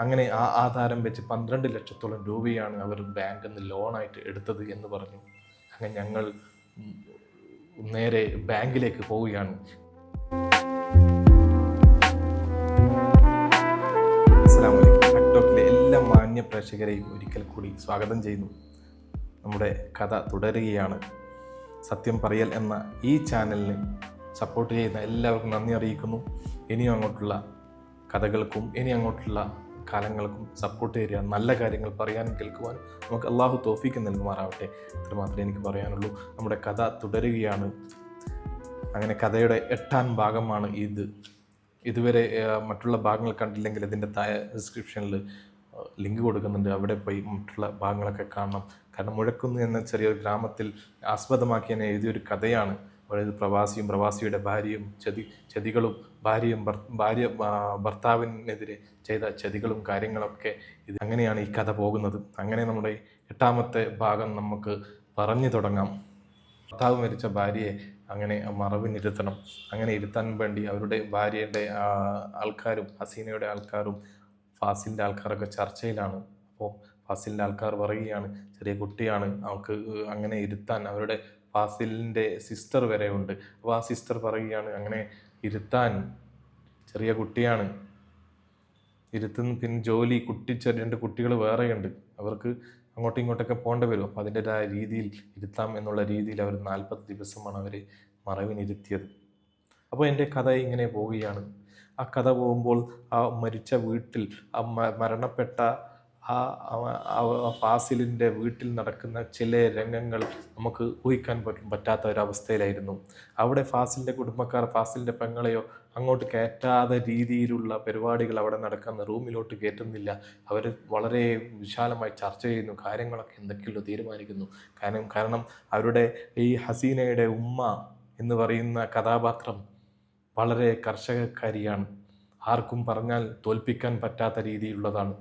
അങ്ങനെ ആ ആധാരം വെച്ച് പന്ത്രണ്ട് ലക്ഷത്തോളം രൂപയാണ് അവർ ബാങ്കിൽ നിന്ന് ലോണായിട്ട് എടുത്തത് എന്ന് പറഞ്ഞു. അങ്ങനെ ഞങ്ങൾ നേരെ ബാങ്കിലേക്ക് പോവുകയാണ്. ടോക്കിലെ എല്ലാ മാന്യ പ്രേക്ഷകരെയും ഒരിക്കൽ കൂടി സ്വാഗതം ചെയ്യുന്നു. നമ്മുടെ കഥ തുടരുകയാണ്. സത്യം പറയൽ എന്ന ഈ ചാനലിന് സപ്പോർട്ട് ചെയ്യുന്ന എല്ലാവർക്കും നന്ദി അറിയിക്കുന്നു. ഇനിയും അങ്ങോട്ടുള്ള കഥകൾക്കും ഇനി അങ്ങോട്ടുള്ള കാലങ്ങൾക്കും സപ്പോർട്ട് തരിക നല്ല കാര്യങ്ങൾ പറയാനും കേൾക്കുവാനും നമുക്ക് അള്ളാഹു തോഫിക്ക് നൽകുമാറാവട്ടെ. അത്രമാത്രമേ എനിക്ക് പറയാനുള്ളൂ. നമ്മുടെ കഥ തുടരുകയാണ്. അങ്ങനെ കഥയുടെ എട്ടാം ഭാഗമാണ് ഇത്. ഇതുവരെ മറ്റുള്ള ഭാഗങ്ങൾ കണ്ടില്ലെങ്കിൽ ഇതിന്റെ താഴെ ഡിസ്ക്രിപ്ഷനിൽ ലിങ്ക് കൊടുക്കുന്നുണ്ട്. അവിടെ പോയി മറ്റുള്ള ഭാഗങ്ങളൊക്കെ കാണണം. കാരണം മുഴക്കുന്ന് എന്ന ചെറിയൊരു ഗ്രാമത്തിൽ ആസ്പദമാക്കി തന്നെ എഴുതിയൊരു കഥയാണ്. അതായത് പ്രവാസിയും പ്രവാസിയുടെ ഭാര്യയും ചതി ചതികളും ഭാര്യയും ഭാര്യ ഭർത്താവിനെതിരെ ചെയ്ത ചതികളും കാര്യങ്ങളൊക്കെ ഇത് അങ്ങനെയാണ് ഈ കഥ പോകുന്നത്. അങ്ങനെ നമ്മുടെ എട്ടാമത്തെ ഭാഗം നമുക്ക് പറഞ്ഞു തുടങ്ങാം. ഭർത്താവ് മരിച്ച ഭാര്യയെ അങ്ങനെ മറവിനിരുത്തണം. അങ്ങനെ ഇരുത്താൻ വേണ്ടി അവരുടെ ഭാര്യയുടെ ആൾക്കാരും ഹസീനയുടെ ആൾക്കാരും ഫാസിലിന്റെ ആൾക്കാരൊക്കെ ചർച്ചയിലാണ്. അപ്പോൾ ഫാസിലിന്റെ ആൾക്കാർ പറയുകയാണ് ചെറിയ കുട്ടിയാണ് അവൾക്ക് അങ്ങനെ ഇരുത്താൻ അവരുടെ ഫാസിലിന്റെ സിസ്റ്റർ വരെ ഉണ്ട്. അപ്പോൾ ആ സിസ്റ്റർ പറയുകയാണ് അങ്ങനെ ഇരുത്താൻ ചെറിയ കുട്ടിയാണ്. ഇരുത്തുന്ന പിന്നെ ജോലി കുട്ടി രണ്ട് കുട്ടികൾ വേറെയുണ്ട്. അവർക്ക് അങ്ങോട്ടും ഇങ്ങോട്ടൊക്കെ പോകേണ്ടി വരും. അപ്പോൾ അതിന്റെതായ രീതിയിൽ ഇരുത്താം എന്നുള്ള രീതിയിൽ അവർ നാൽപ്പത് ദിവസമാണ് അവരെ മറവിനിരുത്തിയത്. അപ്പോൾ എന്റെ കഥ ഇങ്ങനെ പോവുകയാണ്. ആ കഥ പോകുമ്പോൾ ആ മരിച്ച വീട്ടിൽ ആ മരണപ്പെട്ട ആ ഫാസിലിന്റെ വീട്ടിൽ നടക്കുന്ന ചില രംഗങ്ങൾ നമുക്ക് ഊഹിക്കാൻ പറ്റും പറ്റാത്ത ഒരവസ്ഥയിലായിരുന്നു. അവിടെ ഫാസിലിന്റെ കുടുംബക്കാർ ഫാസിലിന്റെ പെങ്ങളെയോ അങ്ങോട്ട് കയറ്റാതെ രീതിയിലുള്ള പരിപാടികൾ അവിടെ നടക്കുന്ന റൂമിലോട്ട് കയറ്റുന്നില്ല. അവർ വളരെ വിശാലമായി ചർച്ച ചെയ്യുന്നു കാര്യങ്ങളൊക്കെ എന്തൊക്കെയുള്ളൂ തീരുമാനിക്കുന്നു. കാരണം കാരണം അവരുടെ ഈ ഹസീനയുടെ ഉമ്മ എന്ന് പറയുന്ന കഥാപാത്രം വളരെ കർഷകക്കാരിയാണ്. ആർക്കും പറഞ്ഞാൽ തോൽപ്പിക്കാൻ പറ്റാത്ത രീതിയിലുള്ളതാണ്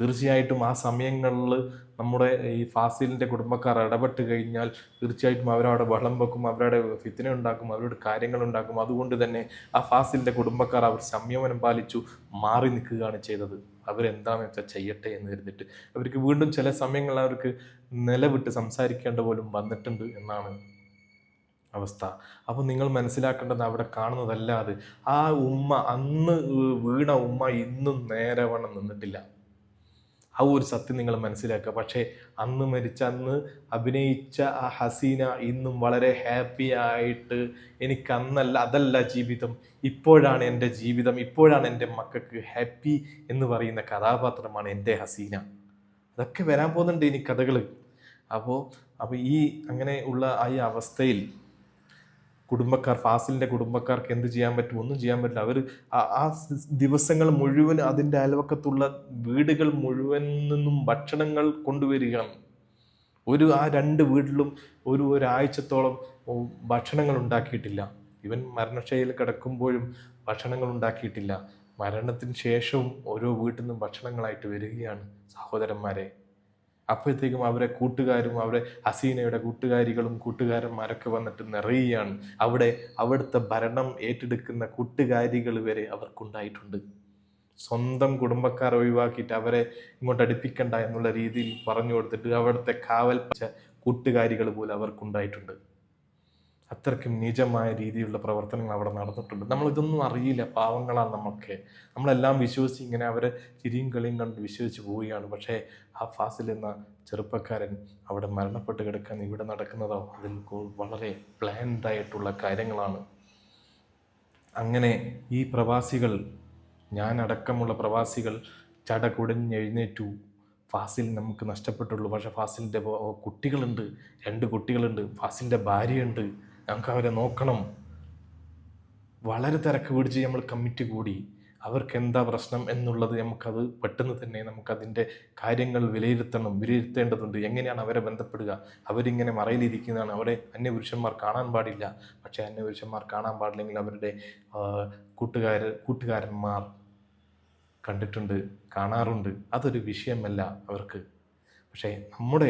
തീർച്ചയായിട്ടും ആ സമയങ്ങളിൽ നമ്മുടെ ഈ ഫാസിലിന്റെ കുടുംബക്കാർ ഇടപെട്ട് കഴിഞ്ഞാൽ തീർച്ചയായിട്ടും അവരവിടെ വെള്ളം വെക്കും അവരുടെ ഫിത്തിന ഉണ്ടാക്കും അവരുടെ കാര്യങ്ങൾ ഉണ്ടാക്കും. അതുകൊണ്ട് തന്നെ ആ ഫാസിലിന്റെ കുടുംബക്കാർ അവർ സംയമനം പാലിച്ചു മാറി നിൽക്കുകയാണ് ചെയ്തത്. അവരെന്താണെന്ന് വെച്ചാൽ ചെയ്യട്ടെ എന്ന് കരുതിട്ട് അവർക്ക് വീണ്ടും ചില സമയങ്ങളിൽ അവർക്ക് നിലവിട്ട് സംസാരിക്കേണ്ട പോലും വന്നിട്ടുണ്ട് എന്നാണ് അവസ്ഥ. അപ്പോൾ നിങ്ങൾ മനസ്സിലാക്കേണ്ടത് അവിടെ കാണുന്നതല്ലാതെ ആ ഉമ്മ അന്ന് വീണ ഉമ്മ ഇന്നും നേരെ വണ്ണം നിന്നിട്ടില്ല. ആ ഒരു സത്യം നിങ്ങൾ മനസ്സിലാക്കുക. പക്ഷേ അന്ന് മരിച്ച അന്ന് അഭിനയിച്ച ആ ഹസീന ഇന്നും വളരെ ഹാപ്പി ആയിട്ട് എനിക്ക് അന്നല്ല അതല്ല ജീവിതം. ഇപ്പോഴാണ് എന്റെ ജീവിതം ഇപ്പോഴാണ് എന്റെ മക്കൾക്ക് ഹാപ്പി എന്ന് പറയുന്ന കഥാപാത്രമാണ് എന്റെ ഹസീന. അതൊക്കെ വരാൻ പോകുന്നുണ്ട് ഇനി കഥകൾ അപ്പോൾ അപ്പോൾ ഈ അങ്ങനെ ഉള്ള ആ അവസ്ഥയിൽ കുടുംബക്കാർ ഫാസിലിന്റെ കുടുംബക്കാർക്ക് എന്ത് ചെയ്യാൻ പറ്റും ഒന്നും ചെയ്യാൻ പറ്റില്ല. അവർ ആ ദിവസങ്ങൾ മുഴുവൻ അതിന്റെ അയൽവക്കത്തുള്ള വീടുകൾ മുഴുവൻ നിന്നും ഭക്ഷണങ്ങൾ കൊണ്ടുവരികയാണ്. ഒരു ആ രണ്ട് വീട്ടിലും ഒരു ഒരാഴ്ചത്തോളം ഭക്ഷണങ്ങൾ ഉണ്ടാക്കിയിട്ടില്ല. ഇവൻ മരണശൈലിയിൽ കിടക്കുമ്പോഴും ഭക്ഷണങ്ങൾ ഉണ്ടാക്കിയിട്ടില്ല. മരണത്തിന് ശേഷവും ഓരോ വീട്ടിൽ നിന്നും ഭക്ഷണങ്ങളായിട്ട് വരികയാണ് സഹോദരന്മാരെ. അപ്പോഴത്തേക്കും അവരെ കൂട്ടുകാരും അവരെ ഹസീനയുടെ കൂട്ടുകാരികളും കൂട്ടുകാരന്മാരൊക്കെ വന്നിട്ട് നിറയുകയാണ്. അവിടെ അവിടുത്തെ ഭരണം ഏറ്റെടുക്കുന്ന കൂട്ടുകാരികൾ വരെ അവർക്കുണ്ടായിട്ടുണ്ട്. സ്വന്തം കുടുംബക്കാർ ഒഴിവാക്കിയിട്ട് അവരെ ഇങ്ങോട്ട് അടുപ്പിക്കണ്ട എന്നുള്ള രീതിയിൽ പറഞ്ഞു കൊടുത്തിട്ട് അവിടുത്തെ കാവൽ കൂട്ടുകാരികൾ പോലും അവർക്കുണ്ടായിട്ടുണ്ട്. അത്രയ്ക്കും നീചമായ രീതിയിലുള്ള പ്രവർത്തനങ്ങൾ അവിടെ നടന്നിട്ടുണ്ട്. നമ്മളിതൊന്നും അറിയില്ല. പാവങ്ങളാണ് നമ്മളൊക്കെ നമ്മളെല്ലാം വിശ്വസിച്ച് ഇങ്ങനെ അവരെ ചിരിയും കളിയും കണ്ട് വിശ്വസിച്ച് പോവുകയാണ്. പക്ഷേ ആ ഫാസിൽ എന്ന ചെറുപ്പക്കാരൻ അവിടെ മരണപ്പെട്ട് കിടക്കാൻ ഇവിടെ നടക്കുന്നതോ അതിൽ വളരെ പ്ലാൻഡ് ആയിട്ടുള്ള കാര്യങ്ങളാണ്. അങ്ങനെ ഈ പ്രവാസികൾ ഞാനടക്കമുള്ള പ്രവാസികൾ ചട കുടഞ്ഞെഴുന്നേറ്റു ഫാസിൽ നമുക്ക് നഷ്ടപ്പെട്ടുള്ളൂ. പക്ഷേ ഫാസിലിന്റെ കുട്ടികളുണ്ട്. രണ്ട് കുട്ടികളുണ്ട്. ഫാസിലിന്റെ ഭാര്യയുണ്ട്. നമുക്ക് അവരെ നോക്കണം. വളരെ തിരക്ക് പിടിച്ച് നമ്മൾ കമ്മിറ്റി കൂടി. അവർക്ക് എന്താ പ്രശ്നം എന്നുള്ളത് നമുക്കത് പെട്ടെന്ന് തന്നെ നമുക്കതിന്റെ കാര്യങ്ങൾ വിലയിരുത്തണം വിലയിരുത്തേണ്ടതുണ്ട്. എങ്ങനെയാണ് അവരെ ബന്ധപ്പെടുക? അവരിങ്ങനെ മറയിലിരിക്കുന്നതാണ്. അവരെ അന്യപുരുഷന്മാർ കാണാൻ പാടില്ല. പക്ഷേ അന്യപുരുഷന്മാർ കാണാൻ പാടില്ലെങ്കിൽ അവരുടെ കൂട്ടുകാർ കൂട്ടുകാരന്മാർ കണ്ടിട്ടുണ്ട് കാണാറുണ്ട്. അതൊരു വിഷയമല്ല അവർക്ക്. പക്ഷേ നമ്മുടെ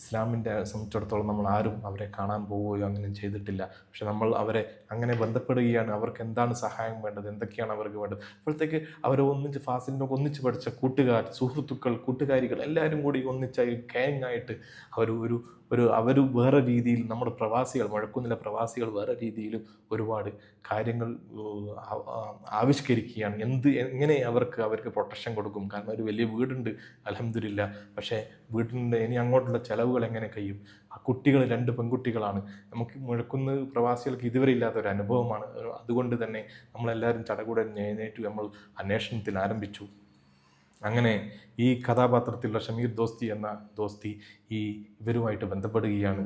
ഇസ്ലാമിന്റെ സംബന്ധിച്ചിടത്തോളം നമ്മൾ ആരും അവരെ കാണാൻ പോവുകയോ അങ്ങനെ ചെയ്തിട്ടില്ല. പക്ഷെ നമ്മൾ അവരെ അങ്ങനെ ബന്ധപ്പെടുകയാണ്. അവർക്ക് എന്താണ് സഹായം വേണ്ടത്? എന്തൊക്കെയാണ് അവർക്ക് വേണ്ടത്? അപ്പോഴത്തേക്ക് അവരെ ഒന്നിച്ച് ഫാസിലിന്റെ ഒന്നിച്ച് പഠിച്ച കൂട്ടുകാർ സുഹൃത്തുക്കൾ കൂട്ടുകാരികൾ എല്ലാവരും കൂടി ഒന്നിച്ചായി ആയിട്ട് അവർ ഒരു ഒരു അവർ വേറെ രീതിയിൽ നമ്മുടെ പ്രവാസികൾ മുഴക്കുന്നില്ല പ്രവാസികൾ വേറെ രീതിയിലും ഒരുപാട് കാര്യങ്ങൾ ആവിഷ്കരിക്കുകയാണ്. എന്ത് എങ്ങനെ അവർക്ക് അവർക്ക് പ്രൊട്ടക്ഷൻ കൊടുക്കും? കാരണം ഒരു വലിയ വീടുണ്ട് അലഹമില്ല പക്ഷേ വീടിന്റെ ഇനി അങ്ങോട്ടുള്ള ചിലവുകൾ എങ്ങനെ കഴിയും? ആ കുട്ടികൾ രണ്ട് പെൺകുട്ടികളാണ്. നമുക്ക് മുഴക്കുന്ന് പ്രവാസികൾക്ക് ഇതുവരെ ഇല്ലാത്ത ഒരു അനുഭവമാണ്. അതുകൊണ്ട് തന്നെ നമ്മളെല്ലാവരും ചടകൂടെ എഴുന്നേറ്റ് നമ്മൾ അന്വേഷണത്തിൽ ആരംഭിച്ചു. അങ്ങനെ ഈ കഥാപാത്രത്തിലുള്ള ഷമീർ ദോസ്തി എന്ന ദോസ്തി ഈ ഇവരുമായിട്ട് ബന്ധപ്പെടുകയാണ്.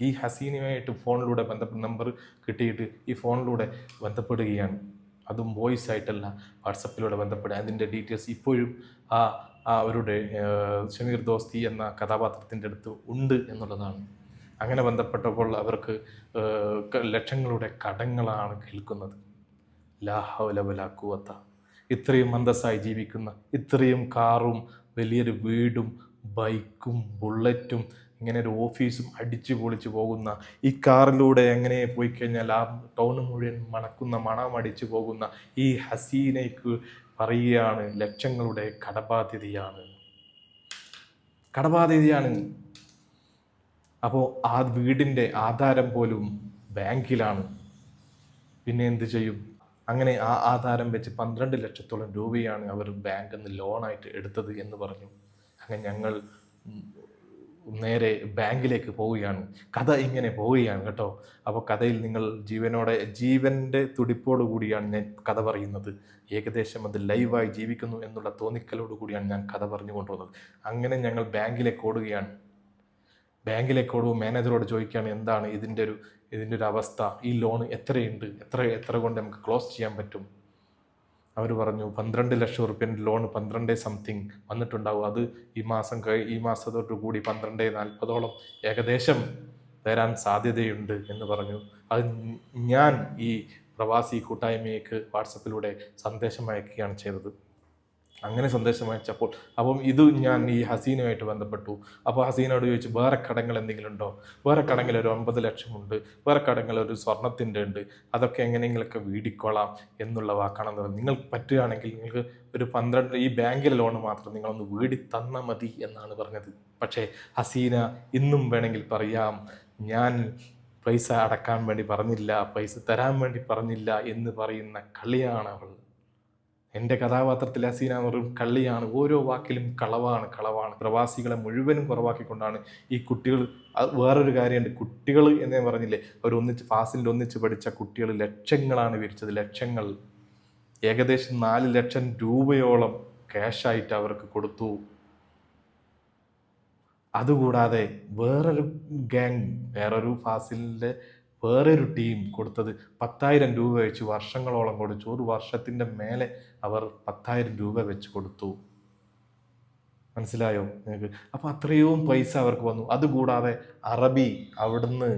ഈ ഹസീനയുമായിട്ട് ഫോണിലൂടെ ബന്ധപ്പെട്ട നമ്പർ കിട്ടിയിട്ട് ഈ ഫോണിലൂടെ ബന്ധപ്പെടുകയാണ്. അതും വോയിസ് ആയിട്ടല്ല വാട്സപ്പിലൂടെ ബന്ധപ്പെടുക. അതിന്റെ ഡീറ്റെയിൽസ് ഇപ്പോഴും ആ ആ അവരുടെ ഷമീർ ദോസ്തി എന്ന കഥാപാത്രത്തിന്റെ അടുത്ത് ഉണ്ട് എന്നുള്ളതാണ്. അങ്ങനെ ബന്ധപ്പെട്ടപ്പോൾ അവർക്ക് ലക്ഷങ്ങളുടെ കടങ്ങളാണ് കേൾക്കുന്നത്. ലാഹവലവലാക്കുവത്ത ഇത്രയും അന്തസ്സായി ജീവിക്കുന്ന ഇത്രയും കാറും വലിയൊരു വീടും ബൈക്കും ബുള്ളറ്റും ഇങ്ങനെ ഒരു ഓഫീസും അടിച്ചു പൊളിച്ചു പോകുന്ന ഈ കാറിലൂടെ എങ്ങനെ പോയി കഴിഞ്ഞാൽ ആ ടൗൺ മുഴുവൻ മണക്കുന്ന മണം അടിച്ചു പോകുന്ന ഈ ഹസീനയ്ക്ക് പറയുകയാണ് ലക്ഷങ്ങളുടെ കടബാധ്യതയാണ്. കടബാധ്യതയാണ്. അപ്പോൾ ആ വീടിന്റെ ആധാരം പോലും ബാങ്കിലാണ്. പിന്നെ എന്ത് ചെയ്യും? അങ്ങനെ ആ ആധാരം വെച്ച് പന്ത്രണ്ട് ലക്ഷത്തോളം രൂപയാണ് അവർ ബാങ്കിൽ നിന്ന് ലോണായിട്ട് എടുത്തത് എന്ന് പറഞ്ഞു. അങ്ങനെ ഞങ്ങൾ നേരെ ബാങ്കിലേക്ക് പോവുകയാണ്. കഥ ഇങ്ങനെ പോവുകയാണ് കേട്ടോ. അപ്പോൾ കഥയിൽ നിങ്ങൾ ജീവനോടെ ജീവന്റെ തുടിപ്പോടു കൂടിയാണ് ഞാൻ കഥ പറയുന്നത്. ഏകദേശം അത് ലൈവായി ജീവിക്കുന്നു എന്നുള്ള തോന്നിക്കലോട് കൂടിയാണ് ഞാൻ കഥ പറഞ്ഞു കൊണ്ടുവന്നത് അങ്ങനെ ഞങ്ങൾ ബാങ്കിലേക്ക് ഓടുകയാണ്. ബാങ്കിലേക്ക് ഓടുമ്പോൾ മാനേജറോട് ചോദിക്കുകയാണ് എന്താണ് ഇതിന്റെ ഒരു ഇതിന്റെ ഒരു അവസ്ഥ? ഈ ലോൺ എത്രയുണ്ട്? എത്ര എത്ര കൊണ്ട് നമുക്ക് ക്ലോസ് ചെയ്യാൻ പറ്റും? അവർ പറഞ്ഞു പന്ത്രണ്ട് ലക്ഷം റുപ്യന്റെ ലോൺ പന്ത്രണ്ട് സംതിങ് വന്നിട്ടുണ്ടാവും. അത് ഈ മാസം ഈ മാസത്തോട്ട് കൂടി പന്ത്രണ്ട് നാൽപ്പതോളം ഏകദേശം തരാൻ സാധ്യതയുണ്ട് എന്ന് പറഞ്ഞു. അത് ഞാൻ ഈ പ്രവാസി കൂട്ടായ്മയ്ക്ക് വാട്സപ്പിലൂടെ സന്ദേശം അയക്കുകയാണ് ചെയ്തത്. അങ്ങനെ സന്ദേശം അയച്ചപ്പോൾ അപ്പം ഇത് ഞാൻ ഈ ഹസീനുമായിട്ട് ബന്ധപ്പെട്ടു. അപ്പോൾ ഹസീനോട് ചോദിച്ചു വേറെ കടങ്ങൾ എന്തെങ്കിലും ഉണ്ടോ? വേറെ കടങ്ങൾ ഒരു ഒമ്പത് ലക്ഷമുണ്ട്. വേറെ കടങ്ങൾ ഒരു സ്വർണത്തിന്റെ ഉണ്ട്. അതൊക്കെ എങ്ങനെയെങ്കിലൊക്കെ വീടിക്കോളാം എന്നുള്ള വാക്കാണെന്ന് പറഞ്ഞു നിങ്ങൾക്ക് പറ്റുകയാണെങ്കിൽ നിങ്ങൾക്ക് ഒരു പന്ത്രണ്ട് ഈ ബാങ്കിലെ ലോൺ മാത്രം നിങ്ങളൊന്ന് വീടി തന്നാൽ മതി എന്നാണ് പറഞ്ഞത്. പക്ഷേ ഹസീന ഇന്നും വേണമെങ്കിൽ പറയാം ഞാൻ പൈസ അടക്കാൻ വേണ്ടി പറഞ്ഞില്ല പൈസ തരാൻ വേണ്ടി പറഞ്ഞില്ല എന്ന് പറയുന്ന കളിയാണ് അവൾ. എന്റെ കഥാപാത്രത്തിൽ ഹസീന വെറും കള്ളിയാണ്. ഓരോ വാക്കിലും കളവാണ് കളവാണ്. പ്രവാസികളെ മുഴുവനും കുറവാക്കിക്കൊണ്ടാണ് ഈ കുട്ടികൾ. വേറൊരു കാര്യമുണ്ട്. കുട്ടികൾ എന്നേ പറഞ്ഞില്ലേ? അവർ ഒന്നിച്ച് ഫാസിലിൽ ഒന്നിച്ച് പഠിച്ച കുട്ടികൾ ലക്ഷങ്ങളാണ് വിരിച്ചത്. ലക്ഷങ്ങൾ. ഏകദേശം നാല് ലക്ഷം രൂപയോളം ക്യാഷായിട്ട് അവർക്ക് കൊടുത്തു. അതുകൂടാതെ വേറൊരു ഗാങ് വേറൊരു ഫാസിലിന്റെ വേറൊരു ടീം കൊടുത്തത് പത്തായിരം രൂപ വെച്ച് വർഷങ്ങളോളം കൊടുത്തു. ഒരു വർഷത്തിന്റെ മേലെ അവർ പത്തായിരം രൂപ വെച്ച് കൊടുത്തു. മനസ്സിലായോ നിങ്ങൾക്ക്? അപ്പോൾ അത്രയും പൈസ അവർക്ക് വന്നു. അതുകൂടാതെ അറബി അവിടുന്ന്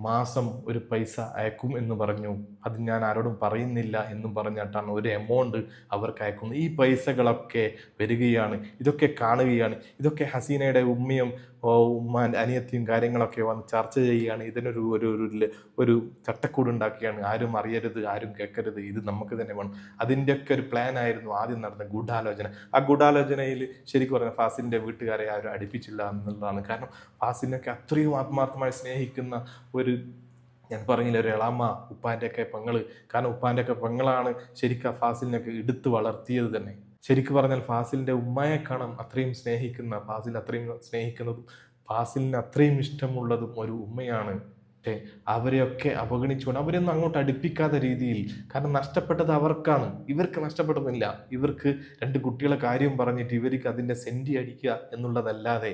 മാസം ഒരു പൈസ അയക്കും എന്ന് പറഞ്ഞു. അത് ഞാൻ ആരോടും പറയുന്നില്ല എന്നും പറഞ്ഞിട്ടാണ് ഒരു എമൗണ്ട് അവർക്ക് അയക്കുന്നത്. ഈ പൈസകളൊക്കെ വരികയാണ്. ഇതൊക്കെ കാണുകയാണ്. ഇതൊക്കെ ഹസീനയുടെ ഉമ്മയും ഉമ്മാന്റെ അനിയത്തിയും കാര്യങ്ങളൊക്കെ വന്ന് ചർച്ച ചെയ്യുകയാണ്. ഇതിനൊരു ഒരു ഒരു ഒരു ചട്ടക്കൂട് ഉണ്ടാക്കുകയാണ് ആരും അറിയരുത് ആരും കേൾക്കരുത്. ഇത് നമുക്ക് തന്നെ വേണം. അതിന്റെയൊക്കെ ഒരു പ്ലാൻ ആയിരുന്നു ആദ്യം നടന്ന ഗൂഢാലോചന. ആ ഗൂഢാലോചനയിൽ ശരിക്കും പറഞ്ഞാൽ ഫാസിലിന്റെ വീട്ടുകാരെ ആരും അടുപ്പിച്ചില്ല എന്നുള്ളതാണ്. കാരണം ഫാസിലിനൊക്കെ അത്രയും ആത്മാർത്ഥമായി സ്നേഹിക്കുന്ന ഒരു ഞാൻ പറഞ്ഞില്ല ഒരു എളാമ്മ ഉപ്പാന്റെയൊക്കെ പെങ്ങൾ. കാരണം ഉപ്പാന്റെയൊക്കെ പെങ്ങളാണ് ശരിക്കും ആ ഫാസിലിനൊക്കെ എടുത്തു വളർത്തിയത് തന്നെ. ശരിക്കും പറഞ്ഞാൽ ഫാസിലിന്റെ ഉമ്മയെ കാണാൻ അത്രയും സ്നേഹിക്കുന്ന ഫാസിൽ അത്രയും സ്നേഹിക്കുന്നതും ഫാസിലിന് അത്രയും ഇഷ്ടമുള്ളതും ഒരു ഉമ്മയാണ് പക്ഷേ അവരെയൊക്കെ അവഗണിച്ചുകൊണ്ട് അവരെയൊന്നും അങ്ങോട്ട് അടുപ്പിക്കാത്ത രീതിയിൽ കാരണം നഷ്ടപ്പെട്ടത് അവർക്കാണ്. ഇവർക്ക് നഷ്ടപ്പെടുന്നില്ല. ഇവർക്ക് രണ്ട് കുട്ടികളെ കാര്യം പറഞ്ഞിട്ട് ഇവർക്ക് അതിന്റെ സെന്റി അടിക്കുക എന്നുള്ളതല്ലാതെ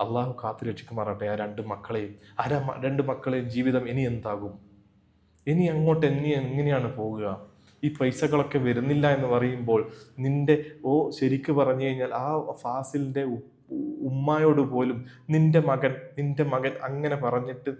അള്ളാഹു കാത്തു രക്ഷിക്കുമാറാട്ടെ ആ രണ്ട് മക്കളെയും. ആ രണ്ട് മക്കളെയും ജീവിതം ഇനി എന്താകും? ഇനി അങ്ങോട്ട് ഇനി എങ്ങനെയാണ് പോവുക? ഈ പൈസകളൊക്കെ വരുന്നില്ല എന്ന് പറയുമ്പോൾ നിന്റെ ഓ ശരിക്ക് പറഞ്ഞു കഴിഞ്ഞാൽ ആ ഫാസിലിന്റെ ഉമ്മായോട് പോലും നിന്റെ മകൻ നിന്റെ മകൻ അങ്ങനെ പറഞ്ഞിട്ട്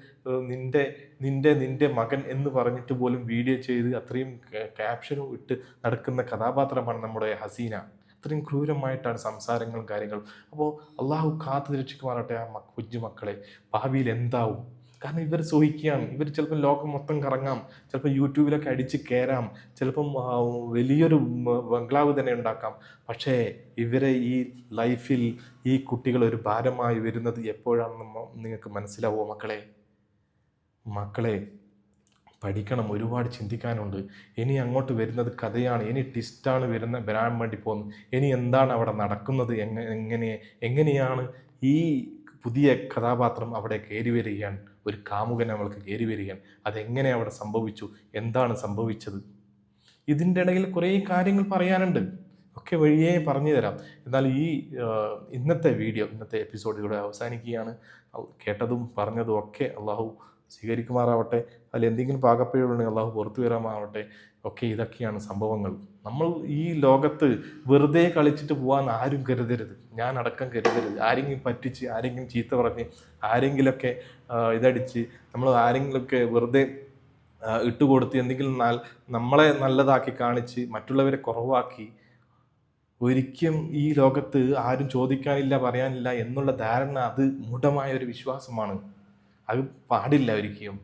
നിന്റെ നിന്റെ നിന്റെ മകൻ എന്ന് പറഞ്ഞിട്ട് പോലും വീഡിയോ ചെയ്ത് അത്രയും ക്യാപ്ഷനും ഇട്ട് നടക്കുന്ന കഥാപാത്രമാണ് നമ്മുടെ ഹസീന. അത്രയും ക്രൂരമായിട്ടാണ് സംസാരങ്ങളും കാര്യങ്ങളും. അപ്പോൾ അള്ളാഹു കാത്തു രക്ഷിക്കുമാറട്ടെ ആ കുഞ്ഞു മക്കളെ. ഭാവിയിൽ എന്താവും? കാരണം ഇവർ സൂഹിക്കുകയാണ് ഇവർ ചിലപ്പോൾ ലോകം മൊത്തം കറങ്ങാം. ചിലപ്പോൾ യൂട്യൂബിലൊക്കെ അടിച്ച് കയറാം ചിലപ്പം വലിയൊരു ബംഗ്ലാവ് തന്നെ ഉണ്ടാക്കാം. പക്ഷേ ഇവരെ ഈ ലൈഫിൽ ഈ കുട്ടികൾ ഒരു ഭാരമായി വരുന്നത് എപ്പോഴാണെന്ന് നിങ്ങൾക്ക് മനസ്സിലാവുമോ മക്കളെ? മക്കളെ പഠിക്കണം. ഒരുപാട് ചിന്തിക്കാനുണ്ട്. ഇനി അങ്ങോട്ട് വരുന്നത് കഥയാണ്. ഇനി ട്വിസ്റ്റാണ് വരുന്ന വരാൻ വേണ്ടി പോകുന്നത്. ഇനി എന്താണ് അവിടെ നടക്കുന്നത്? എങ്ങനെ എങ്ങനെയാണ് ഈ പുതിയ കഥാപാത്രം അവിടെ കയറി വരികയാണ്. ഒരു കാമുകൻ അവൾക്ക് കയറി വരികയാണ്. അതെങ്ങനെ അവിടെ സംഭവിച്ചു? എന്താണ് സംഭവിച്ചത്? ഇതിന്റെ ഇടയിൽ കുറേ കാര്യങ്ങൾ പറയാനുണ്ട്. ഒക്കെ വഴിയേ പറഞ്ഞു തരാം. എന്നാൽ ഈ ഇന്നത്തെ വീഡിയോ ഇന്നത്തെ എപ്പിസോഡ് ഇവിടെ അവസാനിക്കുകയാണ്. കേട്ടതും പറഞ്ഞതും ഒക്കെ അള്ളാഹു സ്വീകരിക്കുമാറാവട്ടെ. അതിൽ എന്തെങ്കിലും പാകപ്പിഴവുണ്ടെങ്കിൽ അള്ളാഹു പുറത്തു വരാമാവട്ടെ. ഒക്കെ ഇതൊക്കെയാണ് സംഭവങ്ങൾ. നമ്മൾ ഈ ലോകത്ത് വെറുതെ കളിച്ചിട്ട് പോകാൻ ആരും കരുതരുത്. ഞാൻ അടക്കം കരുതരുത്. ആരെങ്കിലും പറ്റിച്ച് ആരെങ്കിലും ചീത്ത പറഞ്ഞ് ആരെങ്കിലുമൊക്കെ ആ, ഇതടിച്ച് നമ്മൾ ആരെങ്കിലുമൊക്കെ വെറുതെ ഇട്ടുകൊടുത്ത് എന്തെങ്കിലും നാൽ നമ്മളെ നല്ലതാക്കി കാണിച്ച് മറ്റുള്ളവരെ കുറവാക്കി ഒരിക്കലും ഈ ലോകത്ത് ആരും ചോദിക്കാനില്ല പറയാനില്ല എന്നുള്ള ധാരണ അത് മൂഢമായ ഒരു വിശ്വാസമാണ്. അത് പാടില്ല ഒരിക്കലും.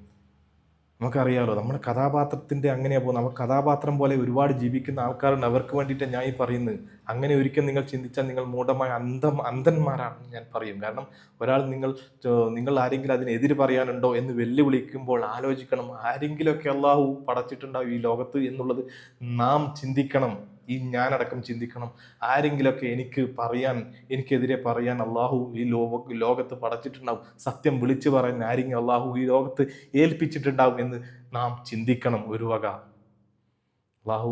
നമുക്കറിയാമല്ലോ നമ്മുടെ കഥാപാത്രത്തിന്റെ അങ്ങനെയാ പോകുന്നത്. നമുക്ക് കഥാപാത്രം പോലെ ഒരുപാട് ജീവിക്കുന്ന ആൾക്കാരുണ്ട്. അവർക്ക് വേണ്ടിയിട്ട് ഞാൻ ഈ പറയുന്നത്. അങ്ങനെ ഒരിക്കൽ നിങ്ങൾ ചിന്തിച്ചാൽ നിങ്ങൾ മൂഢമായ അന്ധം അന്ധന്മാരാണെന്ന് ഞാൻ പറയും. കാരണം ഒരാൾ നിങ്ങൾ നിങ്ങൾ ആരെങ്കിലും അതിനെതിര് പറയാനുണ്ടോ എന്ന് വെല്ലുവിളിക്കുമ്പോൾ ആലോചിക്കണം. ആരെങ്കിലുമൊക്കെ അള്ളാഹു പടച്ചിട്ടുണ്ടാവും ഈ ലോകത്ത് എന്നുള്ളത് നാം ചിന്തിക്കണം. ഈ ഞാനടക്കം ചിന്തിക്കണം. ആരെങ്കിലുമൊക്കെ എനിക്ക് പറയാൻ എനിക്കെതിരെ പറയാൻ അള്ളാഹു ഈ ലോക ലോകത്ത് പടച്ചിട്ടുണ്ടാവും. സത്യം വിളിച്ചു പറയാൻ ആരെങ്കിലും അള്ളാഹു ഈ ലോകത്ത് ഏൽപ്പിച്ചിട്ടുണ്ടാവും എന്ന് നാം ചിന്തിക്കണം ഒരു വക. അള്ളാഹു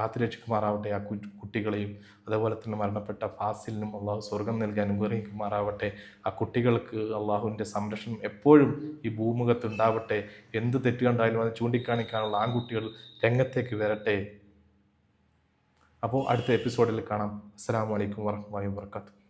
കാത്തുരക്ഷിക്കുമാറാവട്ടെ ആ കുട്ടികളെയും. അതേപോലെ തന്നെ മരണപ്പെട്ട ഫാസിലിനും അള്ളാഹു സ്വർഗം നൽകാൻ അനുഗ്രഹിക്കുമാറാവട്ടെ. ആ കുട്ടികൾക്ക് അള്ളാഹുവിന്റെ സംരക്ഷണം എപ്പോഴും ഈ ഭൂമുഖത്ത് ഉണ്ടാവട്ടെ. എന്ത് തെറ്റ് കണ്ടാലും അത് ചൂണ്ടിക്കാണിക്കാനുള്ള ആൺകുട്ടികൾ രംഗത്തേക്ക് വരട്ടെ. അപ്പോൾ അടുത്ത എപ്പിസോഡിൽ കാണാം. അസ്സാം വലൈക്കും വർഹമുല്ലാ വാബർക്കാത്തു